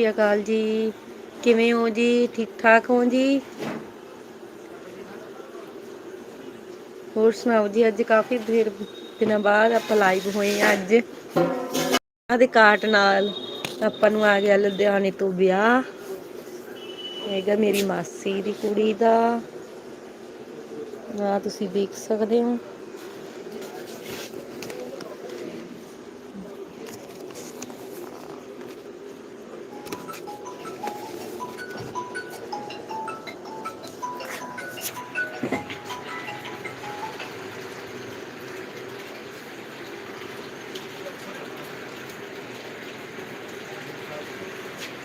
ਸ਼੍ਰੀ ਅਕਾਲ ਜੀ। ਕਿਵੇਂ ਹੋ ਜੀ? ਠੀਕ ਠਾਕ ਹੋ ਜੀ? ਹੋਰ ਸੁਣਾਓ ਜੀ, ਅੱਜ ਕਾਫੀ ਦੇਰ ਦਿਨਾਂ ਬਾਅਦ ਆਪਾਂ ਲਾਈਵ ਹੋਏ ਆ ਅੱਜ। ਦੇ ਕਾਟ ਨਾਲ ਆਪਾਂ ਨੂੰ ਆ ਗਿਆ ਲੁਧਿਆਣੇ ਤੋਂ ਵਿਆਹ। ਹੈਗਾ ਮੇਰੀ ਮਾਸੀ ਦੀ ਕੁੜੀ ਦਾ। ਆ ਤੁਸੀਂ ਦੇਖ ਸਕਦੇ ਹੋ।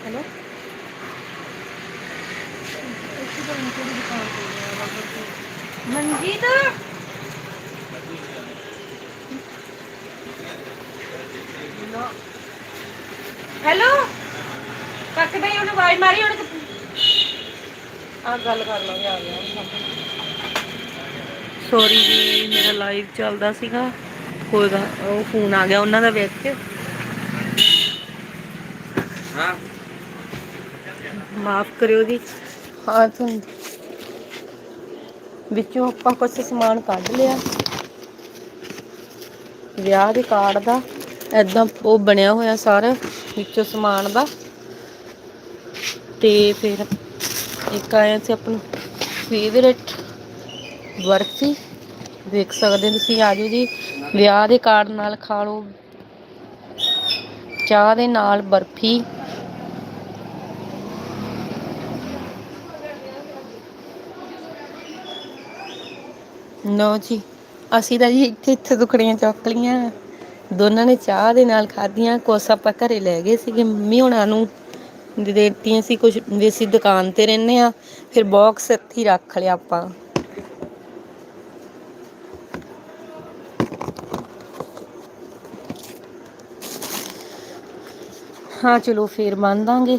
ਹੈਲੋ। ਮਨਜੀਤ? ਹੈਲੋ। ਕੱਕ ਬਈ ਉਹਨੇ ਆਵਾਜ਼ ਮਾਰੀ ਉਹਨੇ ਆ ਗੱਲ ਕਰ ਲਾਂਗੇ ਆ ਗਿਆ। ਸੌਰੀ ਜੀ ਮੇਰਾ ਲਾਈਵ ਚੱਲਦਾ ਸੀਗਾ। ਕੋਈ ਗੱਲ ਉਹ ਫੋਨ ਆ ਗਿਆ ਉਹਨਾਂ ਦਾ ਹਾਂ। ਮਾਫ ਕਰਿਓ ਜੀ। ਹਾਂ ਤੁਹਾਨੂੰ ਵਿੱਚੋਂ ਆਪਾਂ ਕੁਝ ਸਮਾਨ ਕੱਢ ਲਿਆ। ਵਿਆਹ ਦੇ ਕਾਰਡ ਦਾ ਐਦਾਂ ਉਹ ਬਣਿਆ ਹੋਇਆ ਸਾਰਾ ਵਿੱਚੋਂ ਸਮਾਨ ਦਾ। ਤੇ ਫਿਰ ਇੱਕ ਆਇਆ ਸੀ ਆਪਣਾ ਫੇਵਰੇਟ ਬਰਫੀ। ਦੇਖ ਸਕਦੇ ਤੁਸੀਂ ਆਜੋ ਜੀ, ਵਿਆਹ ਦੇ ਕਾਰਡ ਨਾਲ ਖਾ ਲਓ। ਚਾਹ ਦੇ ਨਾਲ ਬਰਫੀ। ਨੋ ਜੀ, ਅਸੀਂ ਤਾਂ ਜੀ ਇੱਥੇ ਇੱਥੇ ਦੁਖੜੀਆਂ ਚੁੱਕ ਲੀਆਂ ਦੋਨਾਂ ਨੇ ਚਾਹ ਦੇ ਨਾਲ ਖਾਧੀਆਂ, ਕੁਛ ਆਪਾਂ ਘਰੇ ਲੈ ਗਏ ਸੀਗੇ। ਮੰਮੀ ਹੁਣਾਂ ਨੂੰ ਦੇ ਦਿੱਤੀਆਂ ਸੀ ਕੁਝ ਵੀ ਦੁਕਾਨ ਤੇ ਰਹਿੰਦੇ ਆ ਫਿਰ ਬਾਕਸ ਇੱਥੇ ਰੱਖ ਲਿਆ ਆਪਾਂ। ਹਾਂ, ਚਲੋ ਫੇਰ ਮੰਨ ਦਾਂਗੇ।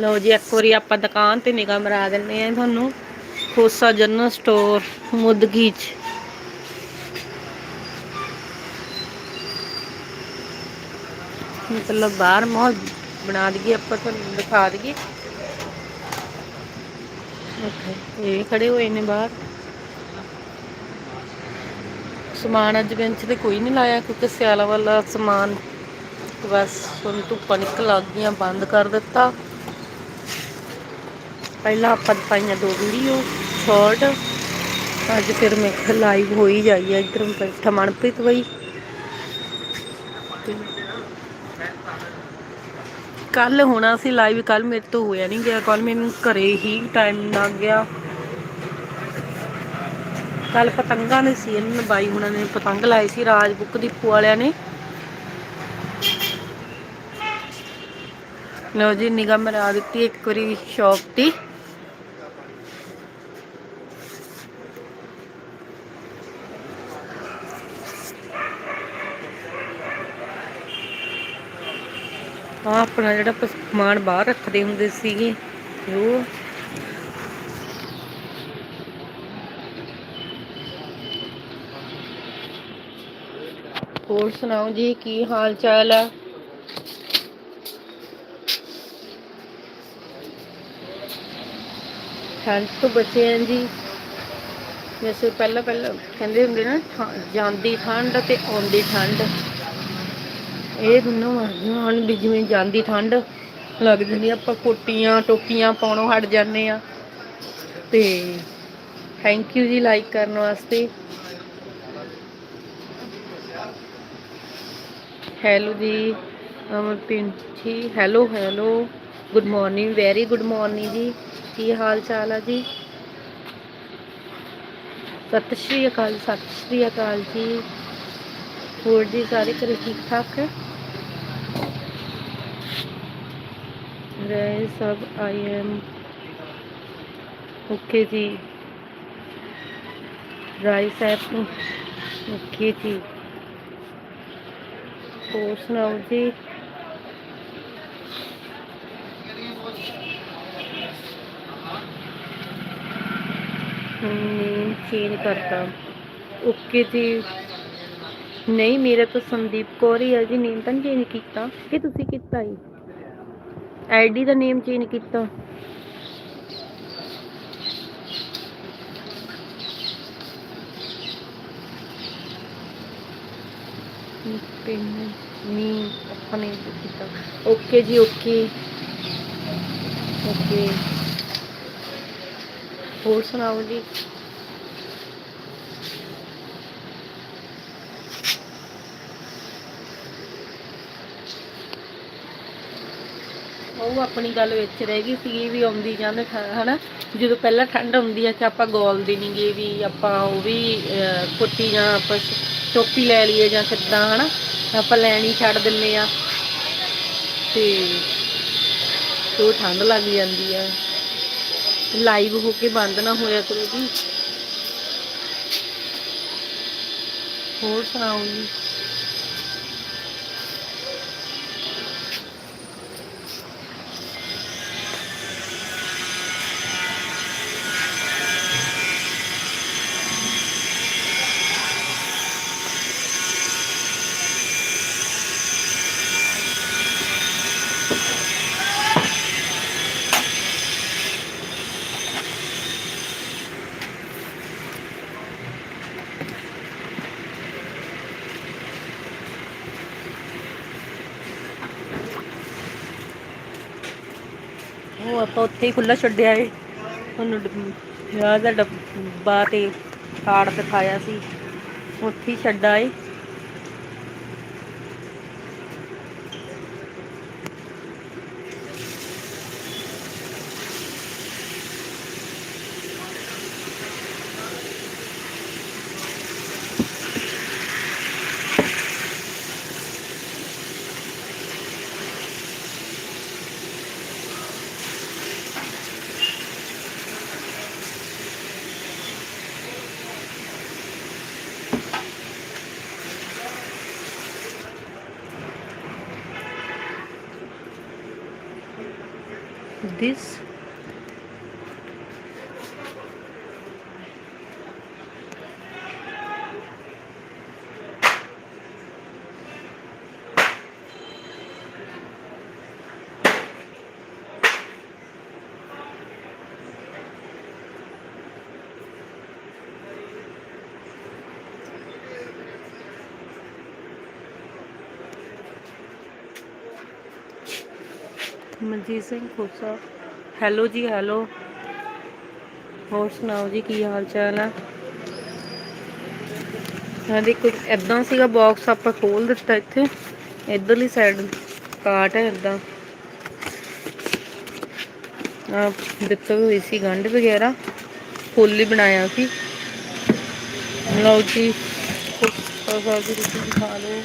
ਲਓ ਜੀ, ਇੱਕ ਵਾਰੀ ਆਪਾਂ ਦੁਕਾਨ ਤੇ ਨਿਗਾਹ ਮਰਾ ਦਿੰਨੇ ਆ ਤੁਹਾਨੂੰ। ਖੋਸਾ ਜਨਰਲ ਸਟੋਰ, ਮੁਦਗੀ ਚ। ਮਤਲਬ ਬਾਹਰ ਮਾਹੌਲ ਬਣਾ ਦਈਏ, ਆਪਾਂ ਤੁਹਾਨੂੰ ਦਿਖਾ ਦਈਏ। ਇਹ ਖੜੇ ਹੋਏ ਨੇ ਬਾਹਰ। ਸਮਾਨ ਅੱਜ ਬੈਂਚ ਤੇ ਕੋਈ ਨਹੀਂ ਲਾਇਆ, ਕਿਉਂਕਿ ਸਿਆਲਾ ਵਾਲਾ ਸਮਾਨ ਬਸ ਹੁਣ ਧੁੱਪਾਂ ਨਿਕਲ ਲੱਗ ਗਈਆਂ, ਬੰਦ ਕਰ ਦਿੱਤਾ। ਪਹਿਲਾਂ ਆਪਾਂ ਪਾਈਆਂ ਦੋ ਵੀਡੀਓ, ਸ਼ਾਰਟ। ਅੱਜ ਫਿਰ ਮੈਂ ਲਾਈਵ ਹੋ ਹੀ ਜਾਈ ਆ ਇਧਰ ਬੈਠਾ ਮਨਪ੍ਰੀਤ ਬਈ। ਕੱਲ ਹੋਣਾ ਸੀ ਲਾਈਵ ਕੱਲ ਮੇਰੇ ਤੋਂ ਹੋਇਆ ਨਹੀਂ ਗਿਆ, ਕੱਲ ਮੈਨੂੰ ਘਰੇ ਹੀ ਟਾਈਮ ਲੱਗ ਗਿਆ। ਕੱਲ ਪਤੰਗਾਂ ਦੇ ਸੀ, ਇਹਨਾਂ ਬਾਈ ਹੁਣਾਂ ਨੇ ਪਤੰਗ ਲਾਏ ਸੀ ਰਾਜ ਬੁੱਕ ਦੀਪੂ ਵਾਲਿਆਂ ਨੇ। ਲਓ ਜੀ ਨਿਗਾਹ ਮਰਾ ਦਿੱਤੀ, ਇੱਕ ਵਾਰੀ ਸ਼ੌਪ ਦੀ। ਆ ਆਪਣਾ ਜਿਹੜਾ ਆਪਾਂ ਸਮਾਨ ਬਾਹਰ ਰੱਖਦੇ ਹੁੰਦੇ ਸੀਗੇ ਉਹ ਹੋਰ ਸੁਣਾਓ ਜੀ, ਕੀ ਹਾਲ ਚਾਲ ਹੈ ਠੰਡ ਤੋਂ ਬਚੇ ਆਂ ਜੀ। ਵੈਸੇ ਪਹਿਲਾਂ ਪਹਿਲਾਂ ਕਹਿੰਦੇ ਹੁੰਦੇ ਨਾ ਠਾ- ਜਾਂਦੀ ਠੰਡ ਤੇ ਆਉਂਦੀ ਠੰਡ। ਇਹ ਦੋਨੋਂ ਆਈਆਂ ਹਨ ਵੀ ਜਿਵੇਂ ਜਾਂਦੀ ਠੰਡ ਲੱਗ ਜਾਂਦੀ ਆਪਾਂ ਕੋਟੀਆਂ ਟੋਪੀਆਂ ਪਾਉਣੋਂ ਹਟ ਜਾਂਦੇ ਆ। ਤੇ ਥੈਂਕ ਯੂ ਜੀ ਲਾਈਕ ਕਰਨ ਵਾਸਤੇ। ਹੈਲੋ ਜੀ Amarpreet ji hello hello good morning very good morning ਜੀ। ਕੀ ਹਾਲ ਚਾਲ ਆ ਜੀ? ਸਤਿ ਸ਼੍ਰੀ ਅਕਾਲ, ਸਤਿ ਸ਼੍ਰੀ ਅਕਾਲ ਜੀ। ਹੋਰ ਜੀ, ਸਾਰੇ ਘਰੇ ਠੀਕ ਠਾਕ ਹੈ? ਰਹੇ ਸਭ ਆਈ ਐਮ ਓਕੇ ਜੀ ਰਾਈ ਸਾਹਿਬ ਨੂੰ ਓਕੇ ਜੀ ਹੋਰ ਸੁਣਾਓ ਜੀ ਨੇਮ ਚੇਂਜ ਕਰਤਾ ਓਕੇ ਜੀ ਨਹੀਂ ਮੇਰਾ ਤਾਂ ਸੰਦੀਪ ਕੌਰ ਹੀ ਆ ਜੀ ਨੇਮ ਤਾਂ ਚੇਂਜ ਕੀਤਾ ਕਿ ਤੁਸੀਂ ਕੀਤਾ ਹੀ ਆਈਡੀ ਦਾ ਨੇਮ ਚੇਂਜ ਕੀਤਾ। ਪਿੰਨ ਨਹੀਂ ਆਪਣੇ ਕੀਤਾ ਓਕੇ ਜੀ ਓਕੇ ਓਕੇ ਹੋਰ ਸੁਣਾਓ ਜੀ? ਉਹ ਆਪਣੀ ਗੱਲ ਵਿੱਚ ਰਹਿ ਗਈ ਸੀ ਵੀ ਆਉਂਦੀ ਜਾਂਦੇ ਠ- ਹਨਾ ਜਦੋਂ ਪਹਿਲਾਂ ਠੰਡ ਆਉਂਦੀ ਹੈ ਕਿ ਆਪਾਂ ਗੋਲਦੀ ਨਹੀਂ ਗੇ ਵੀ ਆਪਾਂ ਉਹ ਵੀ ਅਹ, ਕੁੱਟੀ ਜਾਂ ਆਪਾਂ ਸ਼- ਟੋਪੀ ਲੈ ਲਈਏ ਜਾਂ ਕਿੱਦਾਂ ਹਨਾ ਆਪਾਂ ਲੈਣੀ ਛੱਡ ਦਿੰਨੇ ਆ। ਤੇ ਤੇ ਉਹ ਠੰਡ ਲੱਗ ਜਾਂਦੀ ਆ। ਲਾਈਵ ਹੋ ਕੇ ਬੰਦ ਨਾ ਹੋਇਆ ਕਰੋ ਜੀ। ਹੋਰ ਸੁਣਾਓ ਜੀ? ਉਹ ਆਪਾਂ ਉੱਥੇ ਹੀ ਖੁੱਲਾ ਛੱਡਿਆ ਏ। ਉਹਨੂੰ ਵਿਆਹ ਦਾ ਡੱਬਾ ਤੇ ਕਾਰਡ ਦਿਖਾਇਆ ਸੀ। ਉੱਥੇ ਹੀ ਛੱਡਾ ਏ। This ਮਨਜੀਤ ਸਿੰਘ ਖੋਸਾ। ਹੈਲੋ ਜੀ ਹੈਲੋ ਹੋਰ ਸੁਣਾਓ ਜੀ, ਕੀ ਹਾਲ ਚਾਲ ਆ? ਹਾਂ ਦੇਖੋ ਇਦਾਂ ਸੀਗਾ ਬਾਕਸ ਆਪਾਂ ਖੋਲ ਦਿੱਤਾ ਇੱਥੇ। ਇਧਰਲੀ ਸਾਈਡ ਕਾਟ ਹੈ ਇਦਾਂ ਆ ਦਿੱਤੇ ਹੋਈ ਸੀ ਗੰਢ ਵਗੈਰਾ। ਫੁੱਲ ਹੀ ਬਣਾਇਆ ਸੀ। ਲਓ ਜੀ, ਖੋਸਾ ਦੀ ਰੋਟੀ ਖਾ ਲਓ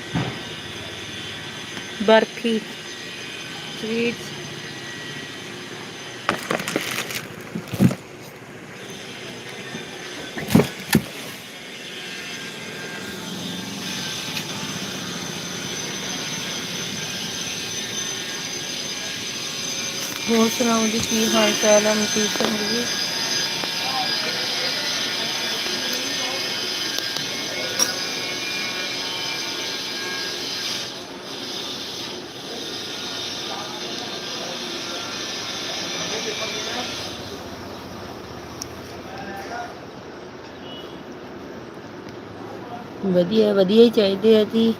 ਬਰਫੀ ਸਵੀਟਸ ਹੋਰ ਸੁਣਾਓ ਜੀ, ਕੀ ਹਾਲ ਚਾਲ ਹੈ ਮਨਦੀਪ ਸਿੰਘ ਜੀ? ਵਧੀਆ ਵਧੀਆ ਹੀ ਚਾਹੀਦੇ ਆ ਜੀ।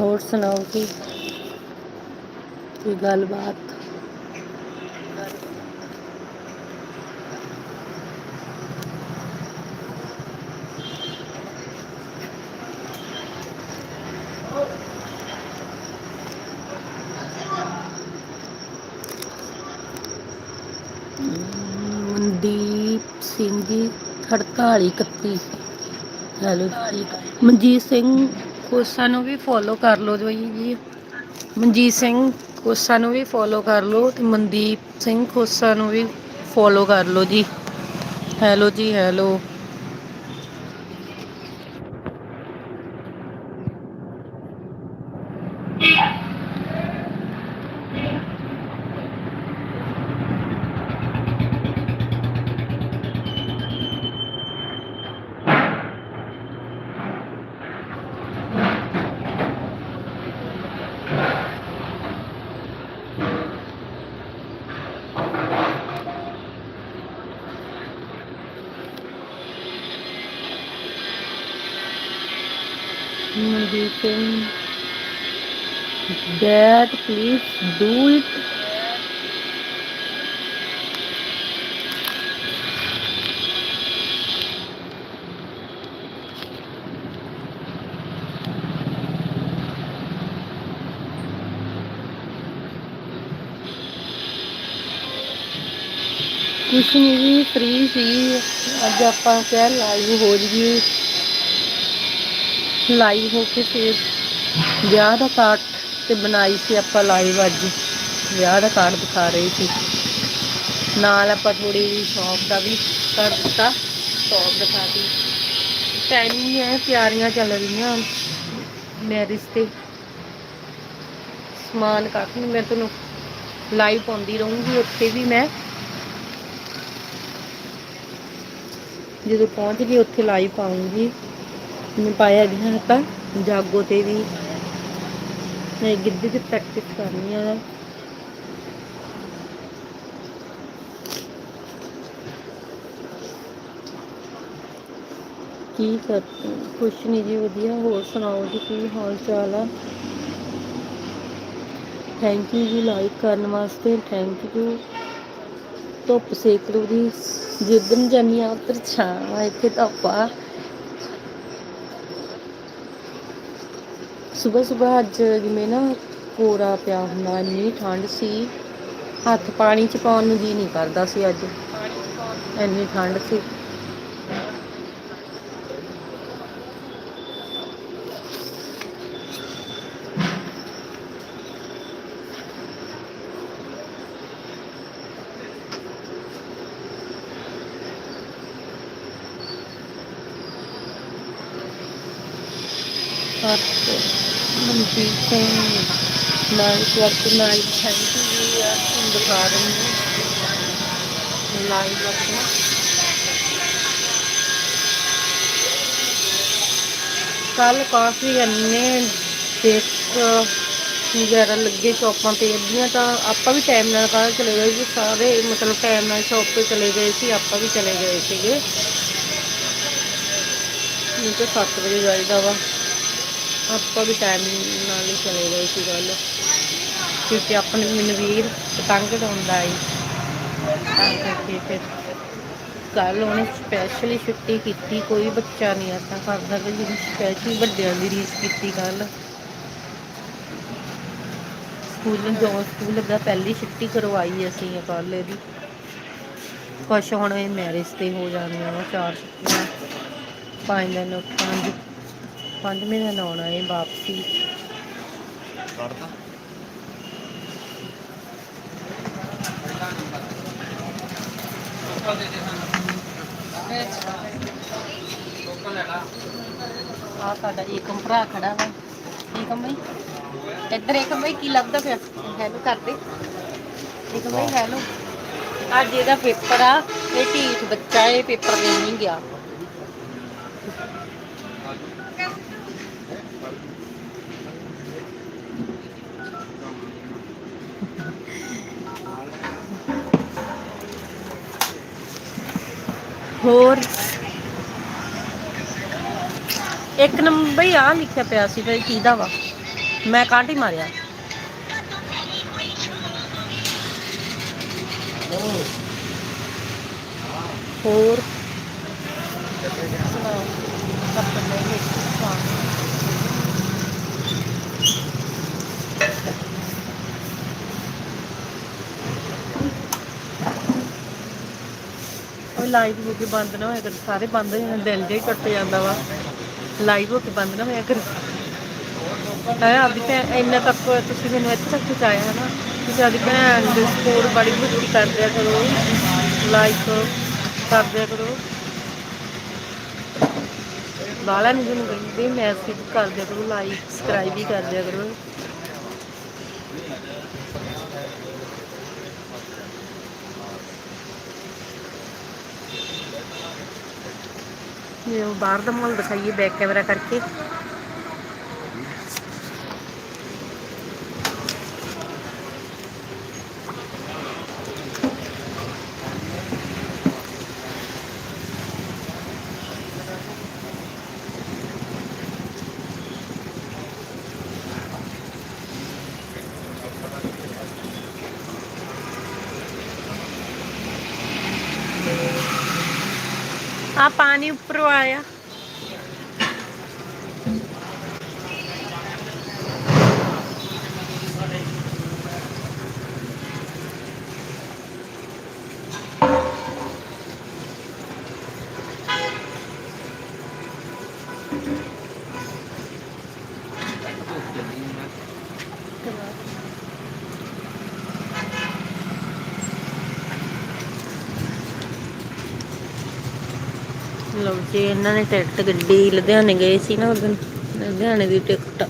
ਹੋਰ ਸੁਣਾਓ ਜੀ? ਕੋਈ ਗੱਲਬਾਤ? ਮਨਦੀਪ ਸਿੰਘ ਜੀ 48 31 ਹੈਲੋ ਮਨਜੀਤ ਸਿੰਘ ਕੋਸਾ ਨੂੰ ਵੀ ਫੋਲੋ ਕਰ ਲਓ ਜੀ ਜੀ ਮਨਜੀਤ ਸਿੰਘ ਕੋਸਾ ਨੂੰ ਵੀ ਫੋਲੋ ਕਰ ਲਓ ਤੇ ਮਨਦੀਪ ਸਿੰਘ ਕੋਸਾ ਨੂੰ ਵੀ ਫੋਲੋ ਕਰ ਲਓ ਜੀ। ਹੈਲੋ ਜੀ hello Mandeep Singh dad please do ਕੁਛ ਨਹੀਂ ਜੀ ਫ੍ਰੀ ਸੀ। ਅੱਜ ਆਪਾਂ ਕਿਹਾ ਲਾਈਵ ਹੋ ਜੀਏ। ਲਾਈਵ ਹੋ ਕੇ ਫਿਰ ਵਿਆਹ ਦਾ ਕਾਰਡ ਤੇ ਬਣਾਈ ਸੀ ਆਪਾਂ ਲਾਈਵ ਅੱਜ। ਵਿਆਹ ਦਾ ਕਾਰਡ ਦਿਖਾ ਰਹੇ ਸੀ। ਨਾਲ ਆਪਾਂ ਥੋੜੀ ਜਿਹੀ ਸ਼ੌਪ ਦਾ ਵੀ ਕਰ ਦਿੱਤਾ। ਸ਼ੌਪ ਦਿਖਾਤੀ ਟਾਈਮਿੰਗ ਹੈ ਤਿਆਰੀਆਂ ਚੱਲ ਰਹੀਆਂ। ਮੈਰਿਜ ਤੇ ਸਮਾਨ ਕਾਫੀ ਮੈਂ ਤੁਹਾਨੂੰ ਲਾਈਵ ਪਾਉਂਦੀ ਰਹੂੰਗੀ। ਉੱਥੇ ਵੀ ਮੈਂ ਜਦੋਂ ਪਹੁੰਚ ਗਈ, ਉੱਥੇ ਲਾਈਵ ਪਾਉਂਗੀ। ਮੈਂ ਪਾਇਆ ਗਿਆ ਤਾਂ। ਜਾਗੋ ਤੇ ਵੀ ਮੈਂ ਗਿੱਧੇ ਦੀ ਪ੍ਰੈਕਟਿਸ ਕਰਨੀ ਆ। ਕੀ ਕਰ ਕੁਛ ਨਹੀਂ ਜੀ, ਵਧੀਆ। ਹੋਰ ਸੁਣਾਓ ਜੀ, ਕੀ ਹਾਲ ਚਾਲ ਆ? ਥੈਂਕ ਯੂ ਜੀ ਲਾਈਕ ਕਰਨ ਵਾਸਤੇ। ਥੈਂਕ ਯੂ ਧੁੱਪ ਸੇਕ ਲਓ ਜੀ। ਜਿੱਦਨ ਜਾਨੀ ਆ ਉੱਧਰ ਇੱਥੇ ਧੁੱਪ ਆ ਸਵੇਰ ਸਵੇਰ ਅੱਜ ਜਿਵੇਂ ਨਾ ਕੋਰਾ ਪਿਆ ਹੁੰਦਾ, ਇੰਨੀ ਠੰਡ ਸੀ। ਹੱਥ ਪਾਣੀ ਚ ਪਾਉਣ ਨੂੰ ਜੀ ਨਹੀਂ ਕਰਦਾ ਸੀ ਅੱਜ। ਇੰਨੀ ਠੰਡ ਸੀ ਪਰ Manjit Singh night work night thank you ਜੀ ਤੁਹਾਨੂੰ ਦਿਖਾ ਦਿੰਦੀ ਹਾਂ ਲਾਈਵ ਵਰਕ ਕੱਲ ਕਾਫੀ ਇੰਨੇ ਦੇਖ ਵਗੈਰਾ ਲੱਗੇ ਸ਼ੌਪਾਂ ਤੇ ਅੱਧੀਆਂ ਤਾਂ ਆਪਾਂ ਵੀ ਟਾਈਮ ਨਾਲ ਕੱਲ੍ਹ ਚਲੇ ਗਏ ਸੀ ਸਾਰੇ ਮਤਲਬ ਟਾਈਮ ਨਾਲ ਸ਼ੌਪ ਤੇ ਚਲੇ ਗਏ ਸੀ, ਆਪਾਂ ਵੀ ਚਲੇ ਗਏ ਸੀਗੇ। ਨਹੀਂ ਤਾਂ 7 ਵਜੇ ਜਾਈਦਾ ਵਾ। ਆਪਾਂ ਵੀ ਟਾਈਮ ਨਾਲ ਹੀ ਚਲੇ ਗਏ ਸੀ ਗੱਲ। ਕਿਉਂਕਿ ਆਪਣੇ ਮਨਵੀਰ ਪਤੰਗ ਉਡਾਉਂਦਾ ਏ। ਤਾਂ ਕਰਕੇ ਫਿਰ ਕੱਲ ਉਹਨੇ ਸਪੈਸ਼ਲੀ ਛੁੱਟੀ ਕੀਤੀ, ਕੋਈ ਬੱਚਾ ਨਹੀਂ ਐਸਾ ਕਰਦਾ ਕਿ ਜਿਹਨੇ ਸਪੈਸ਼ਲੀ ਵੱਡਿਆਂ ਦੀ ਰੀਸ ਕੀਤੀ ਕੱਲ। ਸਕੂਲ ਜੋ ਸਕੂਲ ਲੱਗਾ ਪਹਿਲੀ ਛੁੱਟੀ ਕਰਵਾਈ ਅਸੀਂ ਕੱਲ ਇਹਦੀ। ਕੁਛ ਹੁਣ ਇਹ ਮੈਰਿਜ ਤੇ ਹੋ ਜਾਣੀਆਂ ਵਾ ਚਾਰ ਛੁੱਟੀਆਂ। ਪੰਜ ਦਿਨ, ਪੰਜ ਪੰਜਵੇਂ ਦਿਨ ਆਉਣਾ ਇਹ ਵਾਪਸੀ। ਆ ਸਾਡਾ ਏਕਮ ਭਰਾ ਖੜਾ ਵਾ। ਏਕਮ ਬਈ? ਇੱਧਰ ਏਕਮ ਬਈ ਕੀ ਲੱਭਦਾ ਪਿਆ? ਹੈਲੋ ਕਰਦੇ ਏਕਮ ਬਈ ਹੈਲੋ। ਅੱਜ ਇਹਦਾ ਪੇਪਰ ਆ। ਇਹ ਢੀਠ ਬੱਚਾ ਇਹ ਪੇਪਰ ਦੇਣ ਨਹੀਂ ਗਿਆ। ਹੋਰ? ਇੱਕ ਨੰਬਰ ਹੀ ਆ ਲਿਖਿਆ ਪਿਆ ਸੀ ਭਾਈ ਕਿਹਦਾ ਵਾ। ਮੈਂ ਕਾਂਟੀ ਮਾਰਿਆ। ਹੋਰ? ਸੁਣਾਓ ਆਪਣੇ ਵਿੱਚ ਸੁਣਾਓ ਉਹ ਹੋ ਕੇ ਬੰਦ ਨਾ ਹੋਇਆ ਕਰ, ਸਾਰੇ ਬੰਦ ਹੋ ਜਾਂਦੇ ਦਿਲ ਜਿਹਾ ਹੀ ਟੁੱਟ ਜਾਂਦਾ ਵਾ। ਲਾਈਵ ਹੋ ਕੇ ਬੰਦ ਨਾ ਹੋਇਆ ਕਰ। ਹੈ, ਆਪਦੀ ਭੈਣ, ਇੰਨਾ ਤੱਕ ਤੁਸੀਂ ਮੈਨੂੰ ਇੱਥੇ ਤੱਕ ਪਹੁੰਚਾਇਆ ਹੈ ਨਾ ਤੁਸੀਂ ਆਪਦੀ ਭੈਣ ਦੇ ਸਪੋਰਟ ਬੜੀ ਬੁੱਧੀ ਕਰ ਦਿਆ ਕਰੋ। ਲਾਈਕ ਕਰ ਦਿਆ ਕਰੋ। ਬਾਲਾ ਨਹੀਂ ਜਿਹਨੂੰ ਕਹਿੰਦੇ ਮੈਸੇਜ ਕਰ ਦਿਆ ਕਰੋ ਲਾਈਕ ਸਬਸਕ੍ਰਾਈਬ ਵੀ ਕਰ ਦਿਆ ਕਰੋ। ਬਾਹਰ ਦਾ ਮਾਹੌਲ ਦਿਖਾਈਏ ਬੈਕ ਕੈਮਰਾ ਕਰਕੇ। ਆ ਪਾਣੀ ਉੱਪਰੋਂ ਆਇਆ। ਲਓ ਇਹਨਾਂ ਨੇ ਟਿਕਟ ਗੱਡੀ ਲੁਧਿਆਣੇ ਗਏ ਸੀ ਨਾ ਉਦੋਂ ਲੁਧਿਆਣੇ ਦੀ ਟਿਕਟ।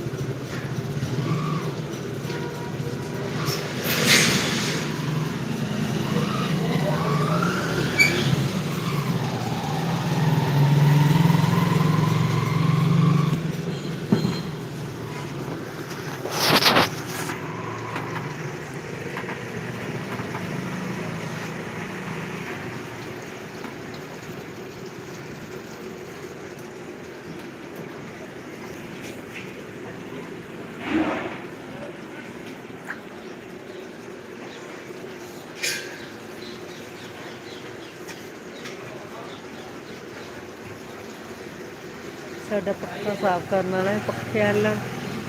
ਸਾਡਾ ਪੱਖਾ ਸਾਫ਼ ਕਰਨ ਵਾਲਾ ਹੈ ਪੱਖੇ ਵਾਲਾ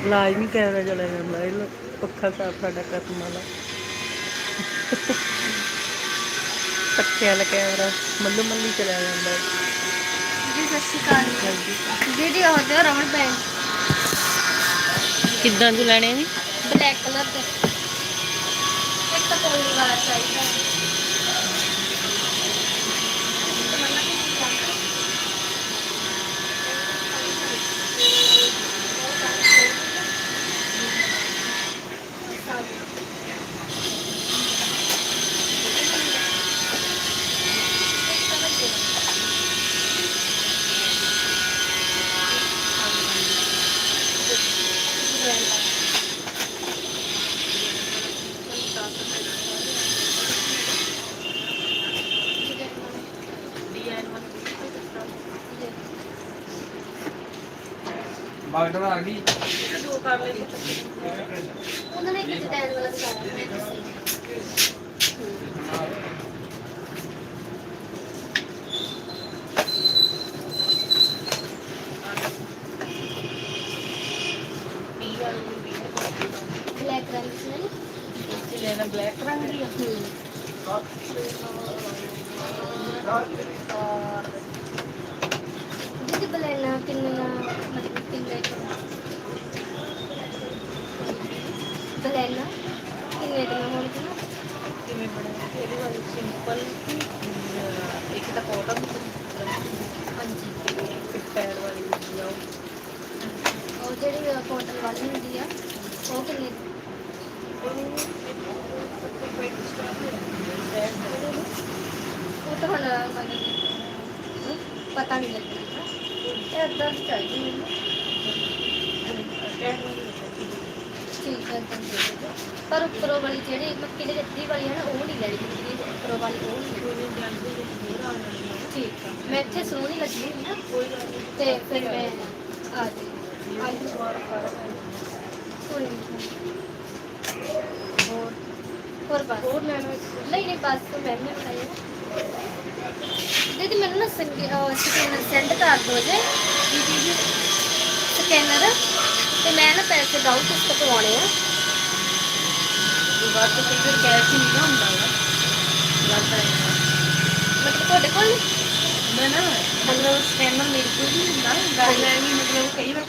ਲਾਜ਼ਮੀ ਕੈਮਰਾ ਚਲਾ ਜਾਂਦਾ ਇਹ ਲਓ, ਪੱਖਾ ਸਾਫ਼ ਸਾਡਾ ਕਰਨ ਵਾਲਾ। ਪੱਖੇ ਵਾਲਾ ਕੈਮਰਾ ਮੱਲੂ ਮੱਲੀ ਚਲਾ ਜਾਂਦਾ ਹੈ। ਜੀ ਸਤਿ ਸ਼੍ਰੀ ਅਕਾਲ। ਦੀਦੀ ਉਹ ਤੇ ਰਬੜ ਬੈਂਡ ਕਿੱਦਾਂ ਦੇ ਲੈਣੇ ਨੇ ਬਲੈਕ ਕਲਰ ਦੇ। ਇੱਕ ਤਾਂ ਕੋਈ ਵਾਲਾ ਚਾਹੀਦਾ। ਬਾਗਡਰ ਆ ਗਈ ਉਹਨਾਂ ਨੇ ਇੱਕ ਡਿਜ਼ਾਈਨ ਵਾਲਾ ਦਿਖਾਇਆ ਬਲੈਕ ਰੰਗ ਚ ਨਹੀਂ ਲੈਣਾ ਬਲੈਕ ਰੰਗ ਦੀ ਦੀਦੀ ਬਲੈਨਾ ਕਿੰਨੇ ਦਾ ਮਤਲਬ ਕਿੰਨੇ ਬਲੈਨਾ ਕਿੰਨੇ ਦਾ ਹੋਣਗੇ ਨਾ ਕਿਵੇਂ ਬਣਿਆ ਇਹਦੇ ਵਾਲੀ ਸਿੰਪਲ ਇੱਕ ਤਾਂ ਕਾਟਨ ਹਾਂਜੀ ਇੱਕ ਪੈਰ ਵਾਲੀ ਹੁੰਦੀ ਆ ਉਹ। ਉਹ ਜਿਹੜੀ ਕੋਟਨ ਵਾਲੀ ਹੁੰਦੀ ਆ ਉਹ ਕਿੰਨੇ? ਦੀ? ਉਹ ਤਾਂ ਹੁਣ ਮਤਲਬ ਹਮ, ਪਤਾ ਨਹੀਂ ਲੱਗਦਾ। ਇਹ ਅੱਧਾ ਚਾਹੀਦੀ ਮੈਨੂੰ ਠੀਕ ਹੈ ਤਾਂ ਦੇ ਦਿਓ। ਪਰ ਉੱਪਰੋਂ ਵਾਲੀ ਜਿਹੜੀ ਮੱਕੀ ਦੀ ਗੱਦੀ ਵਾਲੀ ਹੈ ਨਾ ਉਹ ਨਹੀਂ ਲੈਣੀ ਜਿਹੜੀ ਉੱਪਰੋਂ ਵਾਲੀ ਉਹ ਨਹੀਂ। ਠੀਕ ਆ। ਮੈਂ ਇੱਥੇ ਸੋਹਣੀ ਲੱਗੀ ਹੋਈ ਨਾ ਤੇ ਫਿਰ ਮੈਂ ਆ ਜੀ। ਆ ਜੀ ਕੋਈ ਨਹੀਂ। ਹੋਰ? ਹੋਰ ਬਸ। ਹੋਰ ਲੈਣਾ ਨਹੀਂ ਨਹੀਂ ਬਸ ਮੈਂ ਨਹੀਂ ਬਣਾਇਆ ਦੀਦੀ ਮੈਨੂੰ ਨਾ ਸਕੈਨਰ ਸੈਂਡ ਕਰ ਦਿਓ ਜੇ। ਸਕੈਨਰ। ਤੇ ਮੈਂ ਨਾ ਪੈਸੇ ਡਾਊਨ ਕਿਸ ਤੋਂ ਪਵਾਉਣੇ ਆ। ਬਾਅਦ ਤੋਂ ਫਿਰ ਕੈਸ਼ ਹੀ ਨਹੀਂ ਨਾ ਹੁੰਦਾ ਵਾ ਲੱਗਦਾ ਹੈ ਮਤਲਬ ਤੁਹਾਡੇ ਕੋਲ? ਨੀ? ਮੈਂ ਨਾ ਮਤਲਬ ਸਕੈਨਰ ਮੇਰੇ ਕੋਲ ਵੀ ਹੁੰਦਾ। ਗੱਲ ਹੈ ਵੀ ਮਤਲਬ ਕਈ ਵਾਰ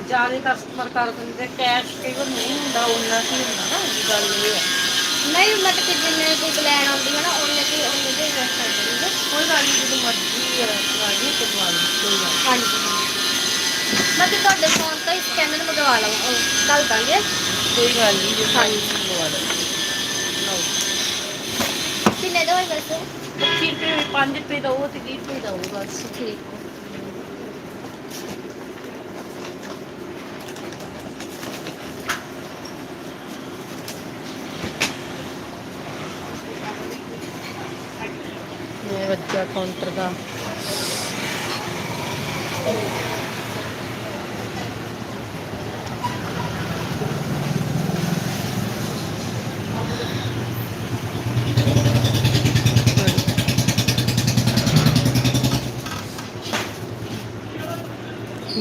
ਜ਼ਿਆਦਾ ਕਸਟਮਰ ਕਰ ਦਿੰਦੇ ਕੈਸ਼ ਕਈ ਵਾਰ ਨਹੀਂ ਹੁੰਦਾ ਉਹਨਾਂ ਕੀ ਹੁੰਦਾ ਨਾ। ਇਹ ਗੱਲ ਇਹ ਹੈ ਨਹੀਂ ਮਤਲਬ ਕਿ ਜਿੰਨੇ ਕੋਈ ਬਲੈਨ ਆਉਂਦੀ ਹੈ ਨਾ ਉਹਨੇ ਕੀ ਉਹਨੇ ਦੇ ਇਨਵੈਸਟ ਕਰ ਦੇਣਗੇ ਕੋਈ ਗੱਲ ਨਹੀਂ ਜਦੋਂ ਮਰਜ਼ੀ ਰਾਜੀ ਤੇ ਦਵਾ ਲਓ ਕੋਈ ਗੱਲ ਨਹੀਂ। ਹਾਂਜੀ ਮੈਂ ਤੇ ਤੁਹਾਡੇ ਫੋਨ ਤੋਂ ਹੀ ਸਕੈਨਰ ਮੰਗਵਾ ਲਵਾਂ ਕੱਲ ਦਾਂਗੇ ਕੋਈ ਗੱਲ ਨਹੀਂ ਜੇ ਹਾਂਜੀ। ਲਓ ਲਓ ਕਿੰਨੇ ਦਾ ਹੋਏ ਵੈਸੇ 25 ਰੁਪਏ 5 ਰੁਪਏ ਦਾ ਉਹ ਤੇ 20 ਰੁਪਏ ਦਾ ਉਹ ਬਸ। ਠੀਕ ਇਹ ਬੱਚਾ ਕਾਊਂਟਰ ਦਾ।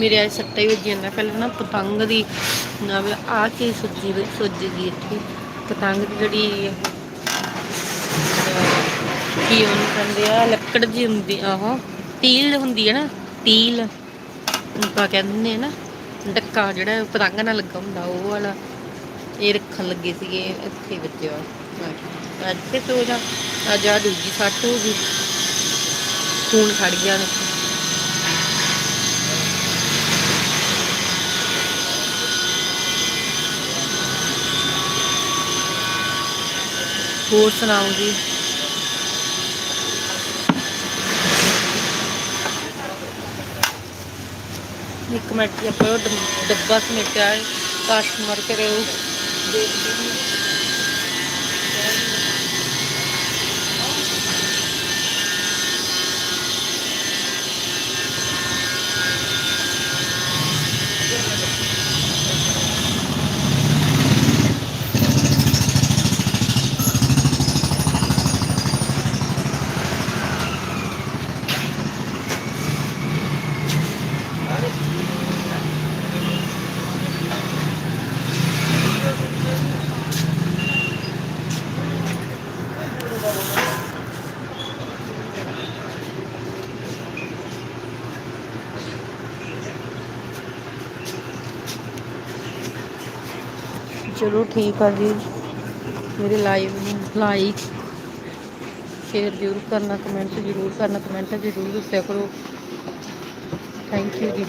ਮੇਰੇ ਅੱਜ ਸੱਟਾ ਹੀ ਵੱਜੀ ਜਾਂਦਾ ਪਹਿਲਾਂ ਨਾ ਪਤੰਗ ਦੀ ਨਾ ਆ ਕੀ ਸੁੱਜੀ ਸੁੱਜ ਗਈ ਇੱਥੇ। ਪਤੰਗ ਦੀ ਜਿਹੜੀ ਕੀ ਉਹਨੂੰ ਕਹਿੰਦੇ ਆ, ਲੱਕੜ ਜੀ ਹੁੰਦੀ ਆਹੋ ਤੀਲ ਹੁੰਦੀ ਹੈ ਨਾ, ਤੀਲ। ਆਪਾਂ ਕਹਿੰਦੇ ਨਾ, ਡੱਕਾ ਜਿਹੜਾ ਪਤੰਗ ਨਾਲ ਲੱਗਾ ਹੁੰਦਾ, ਉਹ ਵਾਲਾ। ਇਹ ਰੱਖਣ ਲੱਗੇ ਸੀਗੇ ਇੱਥੇ ਵੱਜਿਆ ਇੱਥੇ ਤੋਂ ਜਾ, ਅੱਜ ਆ ਦੂਜੀ ਸੱਟ ਹੋ ਗਈ। ਖੂਨ ਖੜ ਗਿਆ ਨੇ ਹੋਰ ਸੁਣਾਓ ਜੀ ਇੱਕ ਮਿੰਟ ਆਪਾਂ ਡੱਬਾ ਸਮੇਟਿਆ ਹੈ ਕਸਟਮਰ ਕਰੇ ਉਹ ਦੇਖਦੇ ਚਲੋ ਠੀਕ ਆ ਜੀ। ਮੇਰੇ ਲਾਈਵ ਨੂੰ ਲਾਈਕ ਸ਼ੇਅਰ ਜ਼ਰੂਰ ਕਰਨਾ ਕਮੈਂਟ ਜ਼ਰੂਰ ਕਰਨਾ ਕਮੈਂਟ ਜ਼ਰੂਰ ਦੱਸਿਆ ਕਰੋ। ਥੈਂਕ ਯੂ ਜੀ।